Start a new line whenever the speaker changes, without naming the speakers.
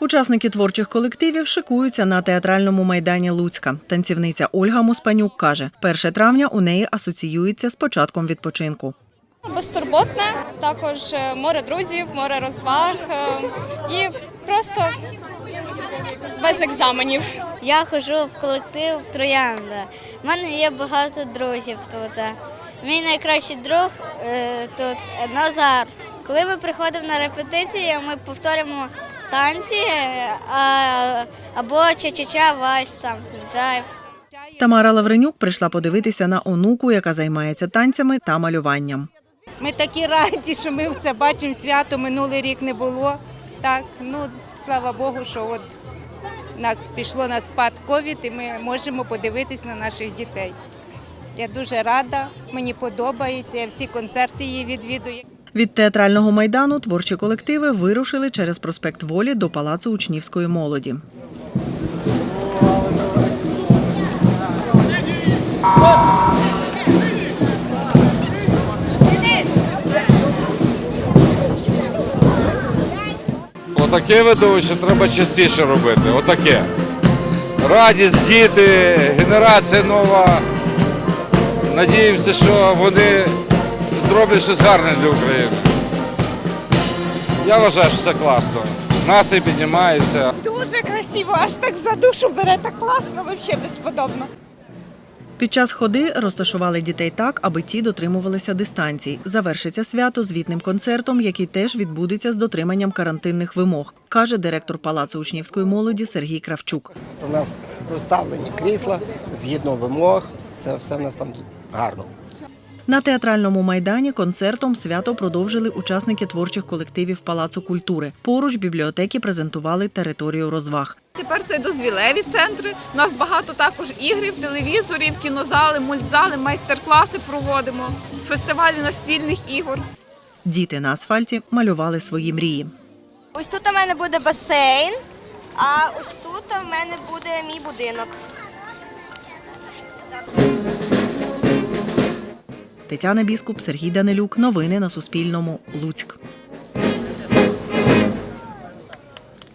Учасники творчих колективів шикуються на театральному майдані Луцька. Танцівниця Ольга Муспанюк каже, 1 травня у неї асоціюється з початком відпочинку.
Безтурботне, також е, море друзів, море розваг е, і просто без екзаменів.
Я ходжу в колектив Троянда. У мене є багато друзів тут. Мій найкращий друг е, тут Назар. Коли ми приходимо на репетиції, ми повторюємо танці а, або ча-ча-ча, вальс, там, джайв.
Тамара Лавренюк прийшла подивитися на онуку, яка займається танцями та малюванням.
Ми такі раді, що ми це бачимо свято. Минулий рік не було. Так, ну слава Богу, що от нас пішло на спад ковід, і ми можемо подивитись на наших дітей. Я дуже рада, мені подобається. Я всі концерти її відвідую.
Від театрального майдану творчі колективи вирушили через проспект Волі до Палацу учнівської молоді.
Отаке видовище треба частіше робити. Отаке. Радість, діти, генерація нова. Надіємося, що вони зроблять щось гарне для України. Я вважаю, що все класно. Настрій піднімається.
Дуже красиво, аж так за душу бере, так класно, взагалі безподобно.
Під час ходи розташували дітей так, аби ті дотримувалися дистанцій. Завершиться свято звітним концертом, який теж відбудеться з дотриманням карантинних вимог, каже директор Палацу учнівської молоді Сергій Кравчук.
У нас розставлені крісла згідно вимог, все, все в нас там гарно.
На театральному майдані концертом свято продовжили учасники творчих колективів Палацу культури. Поруч бібліотеки презентували територію розваг.
Тепер це дозвілеві центри. У нас багато також ігрів, телевізорів, кінозали, мультзали, майстер-класи проводимо, фестивалі настільних ігор.
Діти на асфальті малювали свої мрії.
Ось тут у мене буде басейн, а ось тут у мене буде мій будинок.
Тетяна Біскуп, Сергій Данилюк. Новини на Суспільному. Луцьк.